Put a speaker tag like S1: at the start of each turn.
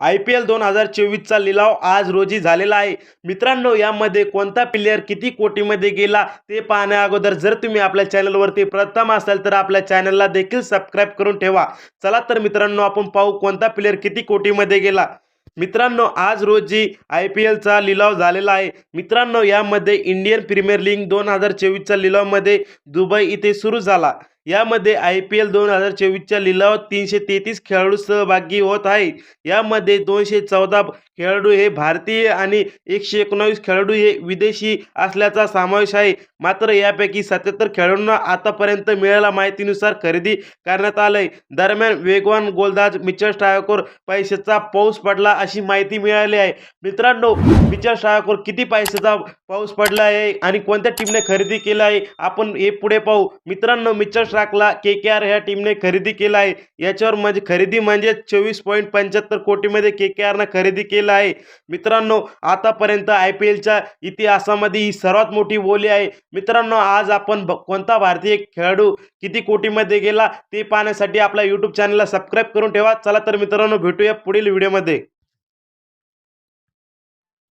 S1: I P L दोन हजार चोवीसचा लिलाव आज रोजी झालेला आहे. मित्रांनो यामध्ये कोणता प्लेयर किती कोटीमध्ये गेला ते पाहण्या अगोदर जर तुम्ही आपल्या चॅनलवरती प्रथम असाल तर आपल्या चॅनलला देखील सबस्क्राईब करून ठेवा. चला तर मित्रांनो आपण पाहू कोणता प्लेयर किती कोटीमध्ये गेला. मित्रांनो आज रोजी आय पी एलचा लिलाव झालेला आहे. मित्रांनो यामध्ये इंडियन प्रीमियर लीग दोन हजार चोवीसच्या लिलावमध्ये दुबई इथे सुरू झाला. यामध्ये आय पी एल दोन हजार चोवीसच्या लिलावात तीनशे तेहतीस खेळाडू सहभागी होत आहे. यामध्ये दोनशे चौदा खेळाडू हे भारतीय आणि एकशे एकोणावीस खेळाडू हे विदेशी असल्याचा समावेश आहे. मात्र यापैकी सत्याहत्तर खेळाडूंना आतापर्यंत मिळालेल्या माहितीनुसार खरेदी करण्यात आलंय. दरम्यान वेगवान गोलंदाज मिचर स्टायकोर पैशाचा पाऊस पडला अशी माहिती मिळाली आहे. मित्रांनो मिचर स्टायकोर किती पैशाचा पाऊस पडला आहे आणि कोणत्या टीमने खरेदी केला आहे? आपण हे पुढे पाहू. मित्रांनो मिचर स्टाकला के के आर ह्या टीमने खरेदी केला आहे. याच्यावर म्हणजे खरेदी म्हणजे चोवीस पॉईंट पंच्याहत्तर कोटीमध्ये के के आरनं खरेदी केलं आहे. मित्रांनो आतापर्यंत आय पी एलच्या इतिहासामध्ये ही सर्वात मोठी बोली आहे. मित्रांनो आज आपण कोणता भारतीय खेळाडू किती कोटीमध्ये गेला ते पाहण्यासाठी आपल्या यूट्यूब चॅनलला सबस्क्राईब करून ठेवा. चला तर मित्रांनो भेटूया पुढील व्हिडिओमध्ये